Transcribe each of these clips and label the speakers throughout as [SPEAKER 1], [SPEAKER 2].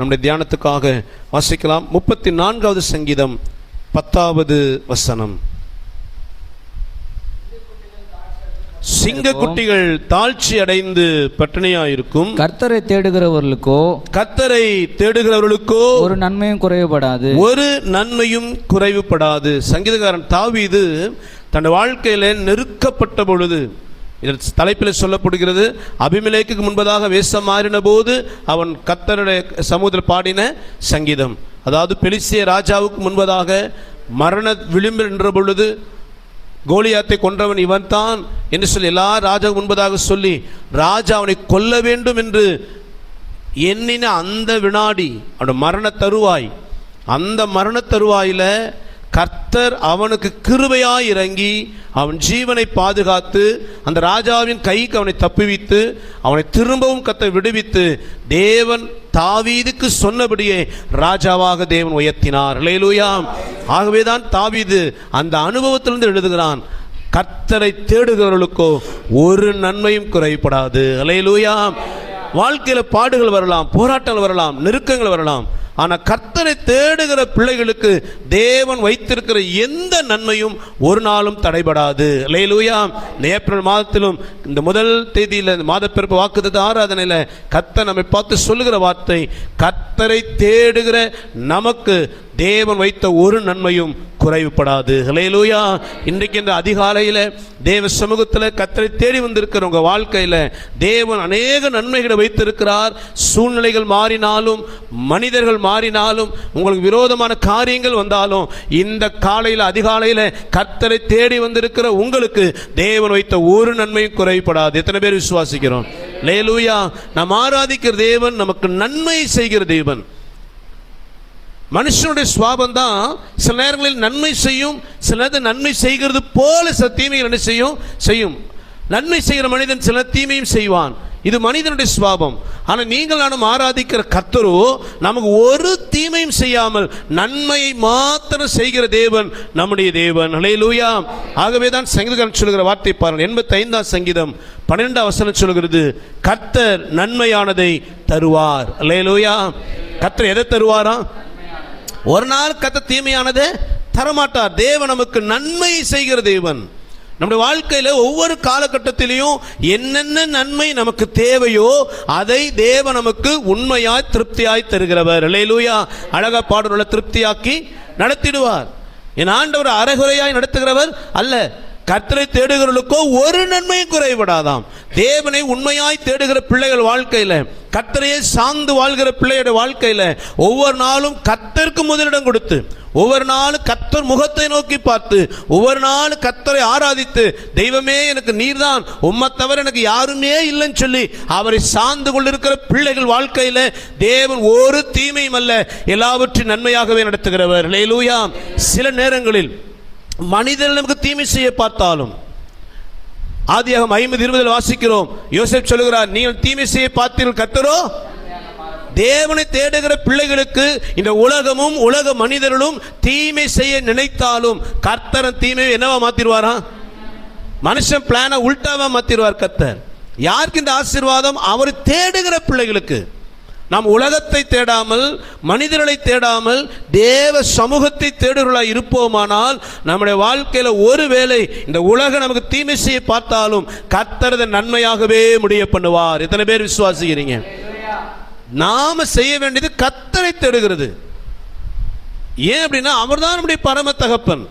[SPEAKER 1] நம்முடைய தியானத்துக்காக வாசிக்கலாம். முப்பத்தி நான்காவது சங்கீதம் பத்தாவது வசனம். சிங்கக்குட்டிகள் தாழ்ச்சி அடைந்து பட்டினியாயிருக்கும்.
[SPEAKER 2] கர்த்தரை தேடுகிறவர்களுக்கோ
[SPEAKER 1] கத்தரை தேடுகிறவர்களுக்கோ
[SPEAKER 2] ஒரு நன்மையும் குறைவுபடாது.
[SPEAKER 1] ஒரு நன்மையும் குறைவுபடாது. சங்கீதக்காரன் தாவீது தன் வாழ்க்கையில நெருக்கப்பட்ட பொழுது இதன் தலைப்பில் சொல்லப்படுகிறது அபிமெலேக்குக்கு முன்பதாக வேஷம் மாறின போது அவன் கத்தருடைய சமூகத்தில் பாடின சங்கீதம். அதாவது பெலிசிய ராஜாவுக்கு முன்பதாக மரண விளிம்பில் நின்ற பொழுது கோலியாத்தை கொன்றவன் இவன்தான் என்று சொல்லி எல்லா ராஜா முன்பதாக சொல்லி ராஜா அவனை கொல்ல வேண்டும் என்று எண்ணின அந்த வினாடி அவனோட மரண தருவாய் அந்த மரண தருவாயில் கர்த்தர் அவனுக்கு கிருபையாய் இறங்கி அவன் ஜீவனை பாதுகாத்து அந்த ராஜாவின் கைக்கு அவனை தப்புவித்து அவனை திரும்பவும் கத்த விடுவித்து தேவன் தாவீதுக்கு சொன்னபடியே ராஜாவாக தேவன் உயர்த்தினார். லேலூயாம் ஆகவேதான் தாவீது அந்த அனுபவத்திலிருந்து எழுதுகிறான் கர்த்தரை தேடுகிறவர்களுக்கோ ஒரு நன்மையும் குறைபடாது. அலையலூயா வாழ்க்கையில் பாடுகள் வரலாம் போராட்டங்கள் வரலாம் நெருக்கங்கள் வரலாம் ஆனால் கர்த்தரை தேடுகிற பிள்ளைகளுக்கு தேவன் வைத்திருக்கிற எந்த நன்மையும் ஒரு நாளும் தடைபடாது. லேலூயா இந்த ஏப்ரல் மாதத்திலும் இந்த முதல் தேதியில் இந்த மாதப்பிறப்பு வாக்குத்தத்த ஆராதனையில் கர்த்தர் நம்மை பார்த்து சொல்லுகிற வார்த்தை கர்த்தரை தேடுகிற நமக்கு தேவன் வைத்த ஒரு நன்மையும் குறைவுபடாது. ஹலேலூயா இன்றைக்கு இந்த அதிகாலையில் தேவ சமூகத்தில் கத்தரை தேடி வந்திருக்கிற உங்கள் வாழ்க்கையில் தேவன் அநேக நன்மைகளை வைத்திருக்கிறார். சூழ்நிலைகள் மாறினாலும் மனிதர்கள் மாறினாலும் உங்களுக்கு விரோதமான காரியங்கள் வந்தாலும் இந்த காலையில் அதிகாலையில் கத்தரை தேடி வந்திருக்கிற உங்களுக்கு தேவன் வைத்த ஒரு நன்மையும் குறைவுபடாது. எத்தனை பேர் விசுவாசிக்கிறோம்? லேலூயா நாம் ஆராதிக்கிற தேவன் நமக்கு நன்மை செய்கிற தேவன். மனுஷனுடைய சுவாபம் தான் சில நேரங்களில் நன்மை செய்யும் சில நேரத்தில் நன்மை செய்கிறது போல சில தீமைகள் என்ன செய்யும்? செய்யும். நன்மை செய்கிற மனிதன் சில தீமையும் செய்வான். இது மனிதனுடைய சுவாபம். ஆனால் நீங்கள் நானும் ஆராதிக்கிற கத்தரோ நமக்கு ஒரு தீமையும் செய்யாமல் நன்மையை மாத்திரம் செய்கிற தேவன் நம்முடைய தேவன். அலையலூயா ஆகவே தான் சங்கீதக்காரன் சொல்கிற வார்த்தை பாருங்கள். எண்பத்தி ஐந்தாம் சங்கீதம் பன்னிரெண்டாம் வசனம் சொல்கிறது கத்தர் நன்மையானதை தருவார். அலையலூயா கத்தர் எதை தருவாரா? ஒரு நாள் கத்த தீமையானது தரமாட்டார். தேவன் நமக்கு நன்மை செய்கிற தேவன். நம்முடைய வாழ்க்கையில் ஒவ்வொரு காலகட்டத்திலையும் என்னென்ன நன்மை நமக்கு தேவையோ அதை தேவன் நமக்கு உண்மையாய் திருப்தியாய் தருகிறவர். லேலூயா அழகா பாடல்களை திருப்தியாக்கி நடத்திடுவார். என் ஆண்டவர் அறகுறையாய் நடத்துகிறவர் அல்ல. கர்த்தரை தேடுகிறவர்களுக்கோ ஒரு நன்மையும் குறைவிடாதாம். தேவனை உண்மையாய் தேடுகிற பிள்ளைகள் வாழ்க்கையில் கர்த்தரையே சார்ந்து வாழ்கிற பிள்ளையோட வாழ்க்கையில் ஒவ்வொரு நாளும் கத்தருக்கு முதலிடம் கொடுத்து ஒவ்வொரு நாளும் கத்தர் முகத்தை நோக்கி பார்த்து ஒவ்வொரு நாளும் கத்தரை ஆராதித்து தெய்வமே எனக்கு நீர்தான். உம்மை தவிர எனக்கு யாருமே இல்லைன்னு சொல்லி அவரை சார்ந்து கொண்டிருக்கிற பிள்ளைகள் வாழ்க்கையில தேவன் ஒரு தீமையும் அல்ல எல்லாவற்றையும் நன்மையாகவே நடத்துகிறவர். லேலூயா சில நேரங்களில் மனிதர்கள் நமக்கு தீமை செய்ய பார்த்தாலும் ஆதியாகம் ஐம்பது இருபதில் வாசிக்கிறோம். யோசேப் சொல்லுகிறார் நீங்கள் தீமை செய்ய பார்த்தீர்கள் கத்தரோ தேவனை தேடுகிற பிள்ளைகளுக்கு இந்த உலகமும் உலக மனிதர்களும் தீமை செய்ய நினைத்தாலும் கர்த்தரன் தீமையை என்னவா மாத்திருவாரா மனுஷன் பிளானை உல்டாவா மாத்திருவார் கர்த்தர். யாருக்கு இந்த ஆசீர்வாதம்? அவர் தேடுகிற பிள்ளைகளுக்கு. நாம் உலகத்தை தேடாமல் மனிதர்களை தேடாமல் தேவ சமூகத்தை தேடுகளாக இருப்போமானால் நம்முடைய வாழ்க்கையில் ஒருவேளை இந்த உலகம் நமக்கு தீமை செய்ய பார்த்தாலும் கர்த்தரத நன்மையாகவே முடிய பண்ணுவார். எத்தனை பேர் விசுவாசிக்கிறீங்க? நாம செய்ய வேண்டியது கத்தரை தேடுகிறது. ஏன் அப்படின்னா அவர்தான் நம்முடைய பரம தகப்பன்.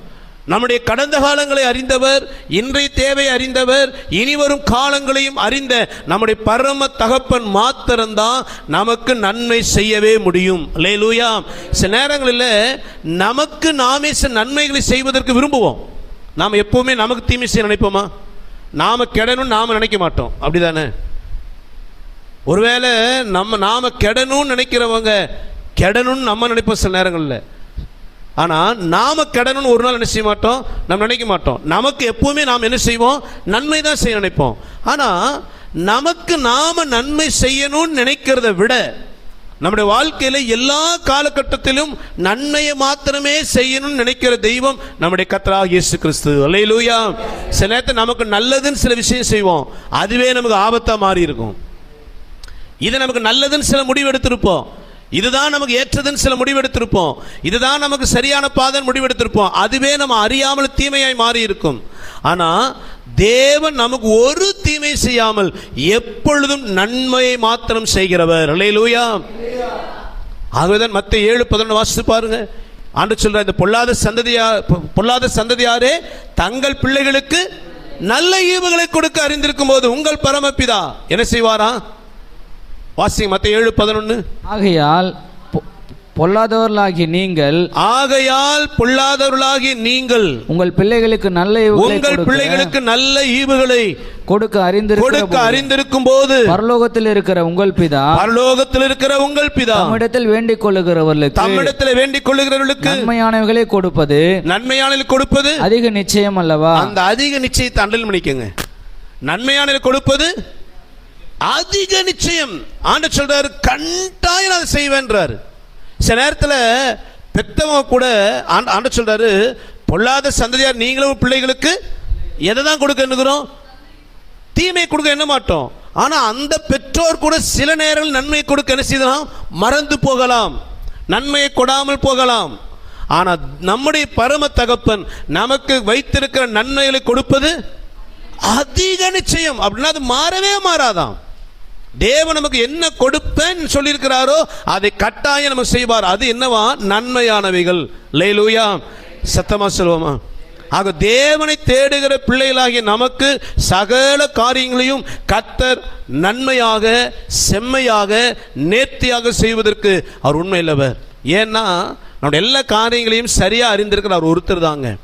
[SPEAKER 1] நம்முடைய கடந்த காலங்களை அறிந்தவர் இன்றைய தேவை அறிந்தவர் இனி வரும் காலங்களையும் அறிந்த நம்முடைய பரம தகப்பன் மாத்திரம்தான் நமக்கு நன்மை செய்யவே முடியும். லேலூயா சில நேரங்களில் நமக்கு நாமே சில நன்மைகளை செய்வதற்கு விரும்புவோம். நாம் எப்போவுமே நமக்கு தீமை செய்ய நினைப்போமா? நாம் கெடணும்னு நாம் நினைக்க மாட்டோம். அப்படிதானே? ஒருவேளை நம்ம நாம கெடணும்னு நினைக்கிறவங்க கெடணும்னு நம்ம நினைப்போம் சில நேரங்களில். ஆனால் நாம கெடணும்னு ஒரு நாள் என்ன செய்ய மாட்டோம்? நம்ம நினைக்க மாட்டோம். நமக்கு எப்போவுமே நாம் என்ன செய்வோம்? நன்மை தான் செய்ய நினைப்போம். ஆனால் நமக்கு நாம நன்மை செய்யணும்னு நினைக்கிறத விட நம்முடைய வாழ்க்கையில் எல்லா காலகட்டத்திலும் நன்மையை மாத்திரமே செய்யணும்னு நினைக்கிற தெய்வம் நம்முடைய கத்தராக இயேசு கிறிஸ்து அல்லையிலூயா சில நேரத்தில் நமக்கு நல்லதுன்னு சில விஷயம் செய்வோம். அதுவே நமக்கு ஆபத்தாக மாறி இருக்கும் இது நமக்கு நல்லதுன்னு சில முடிவு எடுத்திருப்போம். இதுதான் நமக்கு ஏற்றதுன்னு சில முடிவெடுத்திருப்போம். இதுதான் நமக்கு சரியான பாதை முடிவெடுத்திருப்போம். அதுவே நம்ம அறியாமல் தீமையாய் மாறி இருக்கும் ஆனால் தேவன் நமக்கு ஒரு தீமை செய்யாமல் எப்பொழுதும் நன்மையை மாத்திரம் செய்கிறவர். லூயா ஆகவேதான் மற்ற ஏழு பதினொன்று வாசித்து பாருங்க. ஆண்டு சொல்ற இந்த பொல்லாத சந்ததியா பொல்லாத சந்ததியாரே தங்கள் பிள்ளைகளுக்கு நல்ல ஈவுகளை கொடுக்க அறிந்திருக்கும் போது உங்கள் பரமபிதா என்ன செய்வாரா? வாசிங்க மத்த ஏழு பதினொன்னு.
[SPEAKER 2] ஆகையால் பொ- பொல்லாதவர்களாகிய நீங்கள்
[SPEAKER 1] ஆகையால் பொல்லாதவர்களாகிய நீங்கள்
[SPEAKER 2] உங்கள் பிள்ளைகளுக்கு நல்ல
[SPEAKER 1] உங்கள் பிள்ளைகளுக்கு நல்ல ஈவுகளை
[SPEAKER 2] கொடுக்க அறிந்திருக்கிற
[SPEAKER 1] கொடுக்க அறிந்திருக்கும் போது
[SPEAKER 2] பரலோகத்தில் இருக்கிற உங்கள் பிதா
[SPEAKER 1] பரலோகத்தில் இருக்கிற உங்கள் பிதா
[SPEAKER 2] தம்மிடத்தில் வேண்டிக் கொள்ளுகிறவர்களுக்கு
[SPEAKER 1] தம்மிடத்தில் வேண்டிக் கொள்ளுகிறவர்களுக்கு
[SPEAKER 2] நன்மையானவைகளை கொடுப்பது
[SPEAKER 1] நன்மையான கொடுப்பது
[SPEAKER 2] அதிக நிச்சயம் அல்லவா?
[SPEAKER 1] அந்த அதிக நிச்சயத்தை அண்டல் பண்ணிக்கங்க நன்மையான கொடுப்பது அதிக நிச்சயம். ஆண்டு சொல்றாரு கண்டாயம் அதை செய்வேன்றாரு. சில நேரத்தில் பெத்தவங்க கூட ஆண்டு ஆண்ட சொல்றாரு பொல்லாத சந்ததியார் நீங்களும் பிள்ளைகளுக்கு எதை தான் கொடுக்க எண்ணுகிறோம்? தீமை கொடுக்க என்ன மாட்டோம். ஆனால் அந்த பெற்றோர் கூட சில நேரங்கள் நன்மை கொடுக்க என்ன செய்யலாம்? மறந்து போகலாம். நன்மையை கொடாமல் போகலாம். ஆனால் நம்முடைய பரம தகப்பன் நமக்கு வைத்திருக்கிற நன்மைகளை கொடுப்பது அதிக நிச்சயம். அப்படின்னா அது மாறவே மாறாதாம். தேவன் நமக்கு என்ன கொடுப்பேன்னு சொல்லியிருக்கிறாரோ அதை கட்டாயம் நம்ம செய்வார். அது என்னவா? நன்மையானவைகள். லேலூயா. சத்தமா சொல்லுவோமா? ஆக தேவனை தேடுகிற பிள்ளைகளாகிய நமக்கு சகல காரியங்களையும் கத்தர் நன்மையாக செம்மையாக நேர்த்தியாக செய்வதற்கு அவர் உண்மை இல்லவர். ஏன்னா நம்முடைய எல்லா காரியங்களையும் சரியாக அறிந்திருக்கிற அவர் ஒருத்தர் தாங்க.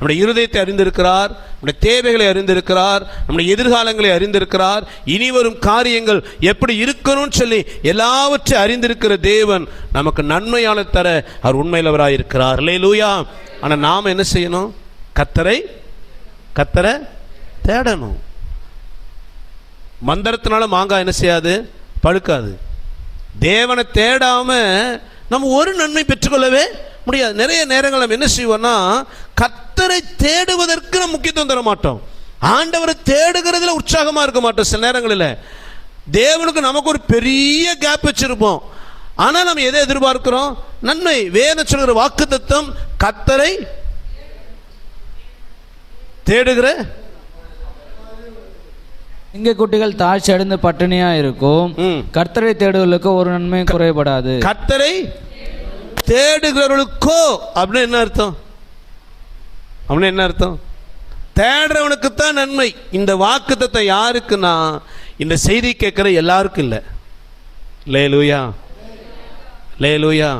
[SPEAKER 1] நம்முடைய இருதயத்தை அறிந்திருக்கிறார் நம்முடைய தேவைகளை அறிந்திருக்கிறார் நம்முடைய எதிர்காலங்களை அறிந்திருக்கிறார். இனி வரும் காரியங்கள் எப்படி இருக்கணும்னு சொல்லி எல்லாவற்றையும் அறிந்திருக்கிற தேவன் நமக்கு நன்மையான தர அவர் உண்மையிலவராக இருக்கிறார். லூயா ஆனால் நாம் என்ன செய்யணும்? கத்தரை கத்தரை தேடணும். மந்திரத்தினால மாங்காய் என்ன செய்யாது? பழுக்காது. தேவனை தேடாம நம்ம ஒரு நன்மை பெற்றுக்கொள்ளவே முடியாது. நிறைய நேரங்கள் நம்ம என்ன செய்வோம்னா கத்தரை தேடுவதற்கு நம்ம முக்கியத்துவம் தர மாட்டோம். ஆண்டவரை தேடுகிறதுல உற்சாகமா இருக்க மாட்டோம் சில நேரங்களில். தேவனுக்கு நமக்கு ஒரு பெரிய கேப் வச்சிருப்போம். ஆனா நம்ம எதை எதிர்பார்க்கிறோம்? நன்மை. வேத சொல்கிற வாக்கு தத்துவம் கத்தரை தேடுகிற
[SPEAKER 2] இங்க குட்டிகள் தாழ்ச்சி அடைந்து பட்டினியா இருக்கும். கர்த்தரை தேடுவதற்கு ஒரு நன்மையும் குறைபடாது.
[SPEAKER 1] கர்த்தரை தேடுகிறவர்களுக்கோ அப்படின்னு என்ன அர்த்தம்? அப்படின்னு என்ன அர்த்தம்? தேடுறவனுக்கு தான் நன்மை. இந்த வாக்குத்தத்தை யாருக்குன்னா இந்த செய்தி கேட்குற எல்லாருக்கும் இல்லை. லே லூயா லே லூயா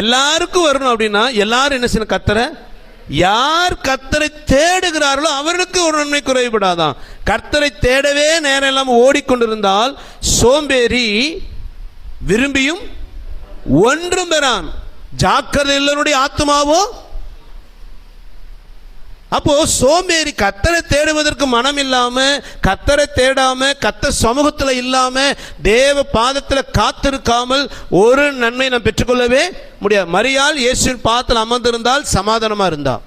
[SPEAKER 1] எல்லாருக்கும் வரணும் அப்படின்னா எல்லாரும் என்ன செய்யணும்? கத்தரை யார் கத்தரை தேடுகிறார்களோ அவர்களுக்கு ஒரு நன்மை குறைபடாதான் கர்த்தரை தேடவே நேரம் இல்லாமல் ஓடிக்கொண்டிருந்தால் சோம்பேறி விரும்பியும் ஒன்றும் பெறான். ஜாக்கிரதை இல்லனுடைய ஆத்மாவோ அப்போ சோம்பேறி கத்தரை தேடுவதற்கு மனம் இல்லாம கத்தரை தேடாம கத்த சமூகத்தில் இல்லாம தேவ பாதத்தில் காத்திருக்காமல் ஒரு நன்மை நாம் பெற்றுக்கொள்ளவே முடியாது. மரியாள் இயேசுவின் பாதத்தில் அமர்ந்திருந்தால் சமாதானமா இருந்தான்.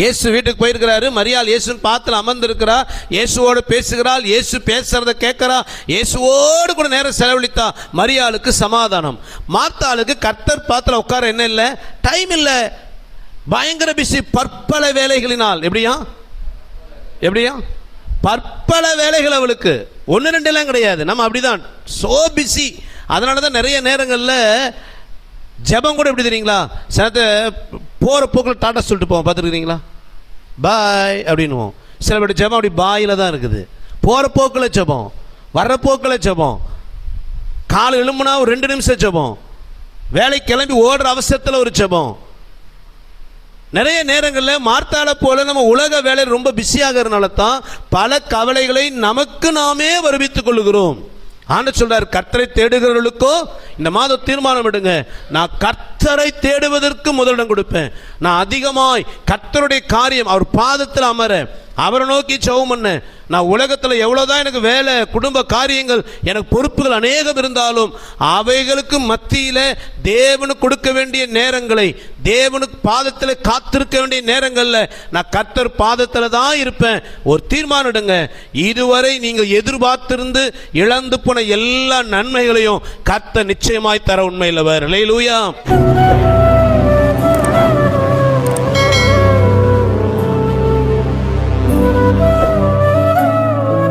[SPEAKER 1] இயேசு வீட்டுக்கு போயிருக்கிறாரு. மரியாள் இயேசுன்னு பார்த்துல அமர்ந்திருக்கிறா. இயேசுவோடு பேசுகிறாள். இயேசு பேசுறத கேட்கிறா. இயேசுவோடு கூட நேரம் செலவழித்தா மரியாளுக்கு சமாதானம். மாத்தாளுக்கு கர்த்தர் பாத்தில் உட்கார என்ன இல்லை? டைம் இல்லை. பயங்கர பிஸி பற்பல வேலைகளினால். எப்படியா? எப்படியா? பற்பல வேலைகள் அவளுக்கு. ஒன்று ரெண்டுலாம் கிடையாது. நம்ம அப்படிதான். சோ பிஸி அதனால தான் நிறைய நேரங்களில் ஜெபம் கூட எப்படி தெரியுங்களா? சிலத்தை போகிற போக்கில் டாட்டா சொல்லிட்டு போவோம். பார்த்துருக்கிறீங்களா? பாய் அப்படின்னுவோம். சில பேர் ஜெபம் அப்படி பாயில் தான் இருக்குது. போகிற போக்கில் ஜபம். வர்ற போக்கில் ஜபம். காலை எழும்புனா ஒரு ரெண்டு நிமிஷம் ஜபம். வேலைக்கு கிளம்பி ஓடுற அவசரத்தில் ஒரு ஜபம். நிறைய நேரங்களில் மார்த்தால போல நம்ம உலக வேலை ரொம்ப பிஸியாகிறதுனால தான் பல கவலைகளை நமக்கு நாமே வருவித்துக் கொள்கிறோம் ஆண்டு சொல்றார் கர்த்தரை தேடுகிறவர்களுக்கோ இந்த மாதம் தீர்மானம் எடுங்க. நான் கர்த்தரை தேடுவதற்கு முதலிடம் கொடுப்பேன். நான் அதிகமாய் கர்த்தருடைய காரியம் அவர் பாதத்தில் அமர அவரை நோக்கி ஜெபம் பண்ண. நான் உலகத்தில் எவ்வளோதான் எனக்கு வேலை குடும்ப காரியங்கள் எனக்கு பொறுப்புகள் அநேகம் இருந்தாலும் அவைகளுக்கு மத்தியில் தேவனுக்கு கொடுக்க வேண்டிய நேரங்களை தேவனுக்கு பாதத்தில் காத்திருக்க வேண்டிய நேரங்களில் நான் கர்த்தர் பாதத்தில் தான் இருப்பேன். ஒரு தீர்மானம் எடுங்க. இதுவரை நீங்கள் எதிர்பார்த்திருந்து இழந்து போன எல்லா நன்மைகளையும் கர்த்தர் நிச்சயமாய் தர உண்மையில் லூயா